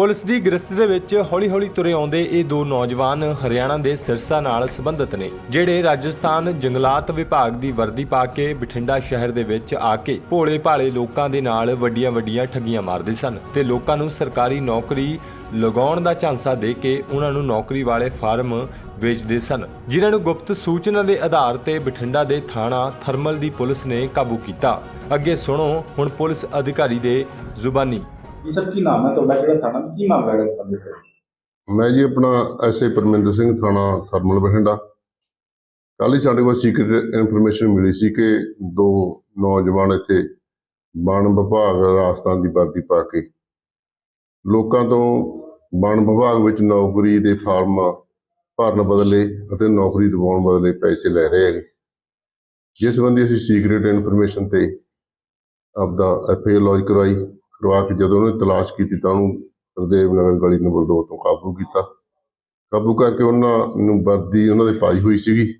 Police ਦੀ ਗ੍ਰਿਫਤ ਦੇ ਵਿੱਚ ਹੌਲੀ-ਹੌਲੀ ਤੁਰੇ ਆਉਂਦੇ ਇਹ ਦੋ ਨੌਜਵਾਨ ਹਰਿਆਣਾ ਦੇ ਸਿਰਸਾ ਨਾਲ ਸੰਬੰਧਿਤ ਨੇ, ਜਿਹੜੇ ਰਾਜਸਥਾਨ ਜੰਗਲਾਤ ਵਿਭਾਗ ਦੀ ਵਰਦੀ ਪਾ ਕੇ ਬਠਿੰਡਾ ਸ਼ਹਿਰ ਦੇ ਵਿੱਚ ਆ ਕੇ ਭੋਲੇ-ਭਾਲੇ ਲੋਕਾਂ ਦੇ ਨਾਲ ਵੱਡੀਆਂ-ਵੱਡੀਆਂ ਠੱਗੀਆਂ ਮਾਰਦੇ ਸਨ ਤੇ ਲੋਕਾਂ ਨੂੰ ਸਰਕਾਰੀ ਨੌਕਰੀ ਲਗਾਉਣ ਦਾ ਝਾਂਸਾ ਦੇ ਕੇ ਉਹਨਾਂ ਨੂੰ ਨੌਕਰੀ ਵਾਲੇ ਫਾਰਮ ਵੇਚਦੇ ਸਨ, ਜਿਨ੍ਹਾਂ ਨੂੰ ਗੁਪਤ ਸੂਚਨਾ ਦੇ ਆਧਾਰ ਤੇ ਬਠਿੰਡਾ ਦੇ ਥਾਣਾ ਥਰਮਲ ਦੀ ਪੁਲਿਸ ਨੇ ਕਾਬੂ ਕੀਤਾ। ਅੱਗੇ ਸੁਣੋ ਹੁਣ ਪੁਲਿਸ ਅਧਿਕਾਰੀ ਦੇ ਜ਼ੁਬਾਨੀ। ਇਹ ਸਭ ਕੀ ਨਾਮ ਹੈ ਤੁਹਾਡਾ? ਕਿਹੜਾ ਥਾਣਾ? ਕੀ ਮਾਮਲਾ ਹੈ ਬੰਦੇ ਤੇ ਮੈਂ ਜੀ ਆਪਣਾ ਐਸਏ ਪਰਮਿੰਦਰ ਸਿੰਘ, ਥਾਣਾ ਥਰਮਲ ਬਠਿੰਡਾ। ਕੱਲ ਹੀ ਸਾਡੇ ਕੋਲ ਸੀਕ੍ਰੀਟ ਇਨਫੋਰਮੇਸ਼ਨ ਮਿਲੀ ਸੀ ਕਿ ਦੋ ਨੌਜਵਾਨ ਇੱਥੇ ਵਣ ਵਿਭਾਗ ਰਾਜਸਥਾਨ ਦੀ ਵਰਦੀ ਪਾ ਕੇ ਲੋਕਾਂ ਤੋਂ ਵਣ ਵਿਭਾਗ ਵਿੱਚ ਨੌਕਰੀ ਦੇ ਫਾਰਮ ਭਰਨ ਬਦਲੇ ਅਤੇ ਨੌਕਰੀ ਦਿਵਾਉਣ ਬਦਲੇ ਪੈਸੇ ਲੈ ਰਹੇ ਹੈਗੇ। ਜਿਸ ਸੰਬੰਧੀ ਅਸੀਂ ਸੀਕ੍ਰੀਟ ਇਨਫੋਰਮੇਸ਼ਨ ਤੇ ਆਪਦਾ ਐਫਆਈ ਲੌਜ ਕਰਵਾਈ ਕਰਵਾ ਕੇ ਜਦੋਂ ਉਹਨੇ ਤਲਾਸ਼ ਕੀਤੀ ਤਾਂ ਉਹਨੂੰ ਹਰਦੇਵ ਨਗਰ ਗਲੀ ਨੰਬਰ 2 ਤੋਂ ਕਾਬੂ ਕੀਤਾ। ਕਾਬੂ ਕਰਕੇ ਉਹਨਾਂ ਨੂੰ ਵਰਦੀ ਉਹਨਾਂ ਦੇ ਪਾਈ ਹੋਈ ਸੀਗੀ।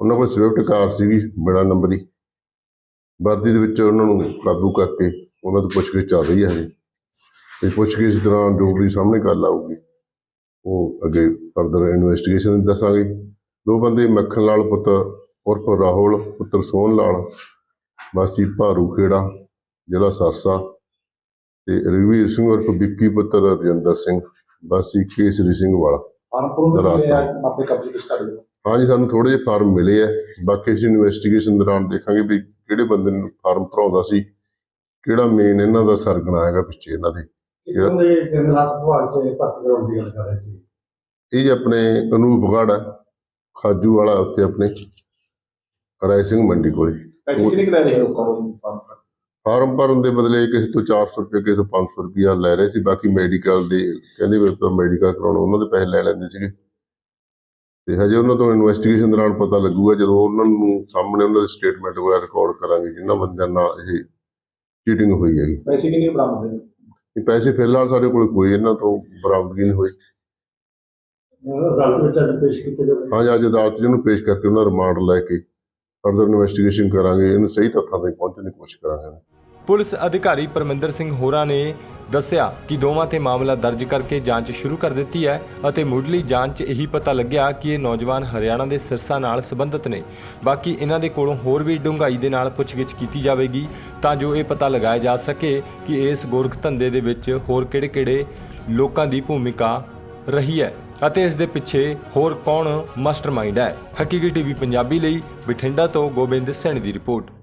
ਉਹਨਾਂ ਕੋਲ ਸਵਿਫਟ ਕਾਰ ਸੀਗੀ, ਬੜਾ ਨੰਬਰੀ ਵਰਦੀ ਦੇ ਵਿੱਚ ਉਹਨਾਂ ਨੂੰ ਕਾਬੂ ਕਰਕੇ ਉਹਨਾਂ ਤੋਂ ਪੁੱਛਗਿੱਛ ਚੱਲ ਰਹੀ ਹੈ ਹਜੇ। ਤੇ ਪੁੱਛਗਿੱਛ ਦੌਰਾਨ ਜੋ ਵੀ ਸਾਹਮਣੇ ਗੱਲ ਆਊਗੀ, ਉਹ ਅੱਗੇ ਫਰਦਰ ਇਨਵੈਸਟੀਗੇਸ਼ਨ ਦੱਸਾਂਗੇ। ਦੋ ਬੰਦੇ ਮੱਖਣ ਲਾਲ ਪੁੱਤ, ਉਰਫ ਰਾਹੁਲ, ਪੁੱਤਰ ਸੋਹਣ ਲਾਲ ਵਾਸੀ ਭਾਰੂ ਖੇੜਾ ਜ਼ਿਲ੍ਹਾ ਸਰਸਾ। ਤੇ ਰਘਵੀਰ ਸਿੰਘ ਉਰਫ ਵਿੱਕੀ ਪੁੱਤਰ ਰਜਿੰਦਰ ਸਿੰਘ ਵਾਸੀ ਕੇਸਰੀ ਸਿੰਘ ਵਾਲਾ। ਮਿਲੇ ਆਪਣੇ ਕਬਜ਼ੇ ਵਿੱਚ ਕਰ ਹਾਂਜੀ ਸਾਨੂੰ ਥੋੜੇ ਜਿਹੇ ਫਾਰਮ ਮਿਲੇ ਆ। ਬਾਕੀ ਅਸੀਂ ਇਨਵੈਸਟੀਗੇਸ਼ਨ ਦੌਰਾਨ ਦੇਖਾਂਗੇ ਵੀ ਕਿਹੜੇ ਬੰਦੇ ਨੂੰ ਫਾਰਮ ਭਰਾਉਂਦਾ ਸੀ ਕਿਹੜਾ ਮੇਨ ਇਹਨਾਂ ਦਾ ਸਰਗਣਾ ਹੈਗਾ ਪਿੱਛੇ ਇਹਨਾਂ ਦੇ। ਕਿੱਥੋਂ ਦੇ ਜੰਗਲਾਤ ਵਿਭਾਗ ਚ ਭਰਤੀ ਕਰਾਉਣ ਦੀ ਗੱਲ ਕਰ ਰਹੇ ਸੀ? ਇਹ ਆਪਣੇ ਅਨੂਪਗੜ੍ਹ ਹੈ ਖਾਜੂ ਵਾਲਾ ਉੱਥੇ ਆਪਣੇ ਰਾਏ ਸਿੰਘ ਮੰਡੀ ਕੋਲੇ। ਪੈਸੇ ਕਿੰਨੇ ਕੁ ਲੈ ਰਹੇ ਹੋ ਲੋਕਾਂ ਕੋਲ? ਫਾਰਮ ਭਰਨ? ਦੇ ਬਦਲੇ ਕਿਸੇ ਤੋਂ 400 ਰੁਪਏ ਕਿਸੇ ਤੋਂ 500 ਰੁਪਇਆ ਲੈ ਰਹੇ ਸੀ। ਬਾਕੀ ਮੈਡੀਕਲ ਦੇ ਕਹਿੰਦੇ ਵੀ ਆਪਾਂ ਮੈਡੀਕਲ ਕਰਾਉਣਾ ਉਹਨਾਂ ਦੇ ਪੈਸੇ ਲੈ ਲੈਂਦੇ ਸੀਗੇ। ਤੇ ਹਜੇ ਉਹਨਾਂ ਤੋਂ ਇਨਵੈਸਟੀਗੇਸ਼ਨ ਦੌਰਾਨ ਪਤਾ ਲੱਗੂਗਾ ਜਦੋਂ ਉਹਨਾਂ ਨੂੰ ਸਾਹਮਣੇ ਉਹਨਾਂ ਦੀ ਸਟੇਟਮੈਂਟ ਵਗੈਰਾ ਰਿਕਾਰਡ ਕਰਾਂਗੇ ਜਿਨ੍ਹਾਂ ਬੰਦਿਆਂ ਨਾਲ ਇਹ ਚੀਟਿੰਗ ਹੋਈ ਹੈਗੀ। ਪੈਸੇ ਕਿੰਨੇ ਬਰਾਮਦ ਹੋਏ? ਇਹ ਪੈਸੇ ਫਿਲਹਾਲ ਸਾਡੇ ਕੋਲ ਕੋਈ ਇਹਨਾਂ ਤੋਂ ਬਰਾਮਦਗੀ ਨਹੀਂ ਹੋਈ ਅਦਾਲਤ ਵਿੱਚ ਅੱਜ ਪੇਸ਼ ਕੀਤੇ ਜਾਵੇ ਹਾਂ ਅੱਜ ਅਦਾਲਤ 'ਚ ਇਹਨੂੰ ਪੇਸ਼ ਕਰਕੇ ਉਹਨਾਂ ਰਿਮਾਂਡ ਲੈ ਕੇ ਫਰਦਰ ਇਨਵੈਸਟੀਗੇਸ਼ਨ ਕਰਾਂਗੇ। ਇਹਨੂੰ ਸਹੀ ਤੱਥਾਂ ਤੇ ਪਹੁੰਚਣ ਦੀ ਕੋਸ਼ਿਸ਼ ਕਰਾਂਗੇ। ਪੁਲਿਸ ਅਧਿਕਾਰੀ ਪਰਮਿੰਦਰ ਸਿੰਘ ਹੋਰਾਂ ਨੇ ਦੱਸਿਆ ਕਿ ਦੋਵਾਂ ਤੇ ਮਾਮਲਾ ਦਰਜ ਕਰਕੇ ਜਾਂਚ ਸ਼ੁਰੂ ਕਰ ਦਿੱਤੀ ਹੈ ਅਤੇ ਮੁੱਢਲੀ ਜਾਂਚ 'ਚ ਇਹੀ ਪਤਾ ਲੱਗਿਆ ਕਿ ਇਹ ਨੌਜਵਾਨ ਹਰਿਆਣਾ ਦੇ ਸਿਰਸਾ ਨਾਲ ਸੰਬੰਧਿਤ ਨੇ। ਬਾਕੀ ਇਹਨਾਂ ਦੇ ਕੋਲੋਂ ਹੋਰ ਵੀ ਡੂੰਘਾਈ ਦੇ ਨਾਲ ਪੁੱਛਗਿੱਛ ਕੀਤੀ ਜਾਵੇਗੀ ਤਾਂ ਜੋ ਇਹ ਪਤਾ ਲਗਾਇਆ ਜਾ ਸਕੇ ਕਿ ਇਸ ਗੋਰਖ ਧੰਦੇ ਦੇ ਵਿੱਚ ਹੋਰ ਕਿਹੜੇ-ਕਿਹੜੇ ਲੋਕਾਂ ਦੀ ਭੂਮਿਕਾ ਰਹੀ ਹੈ ਅਤੇ ਇਸ ਦੇ ਪਿੱਛੇ ਹੋਰ ਕੌਣ ਮਾਸਟਰਮਾਈਂਡ ਹੈ। ਹਕੀਕੀ ਟੀਵੀ ਪੰਜਾਬੀ ਲਈ ਬਠਿੰਡਾ ਤੋਂ ਗੋਬਿੰਦ ਸੈਣੀ ਦੀ ਰਿਪੋਰਟ।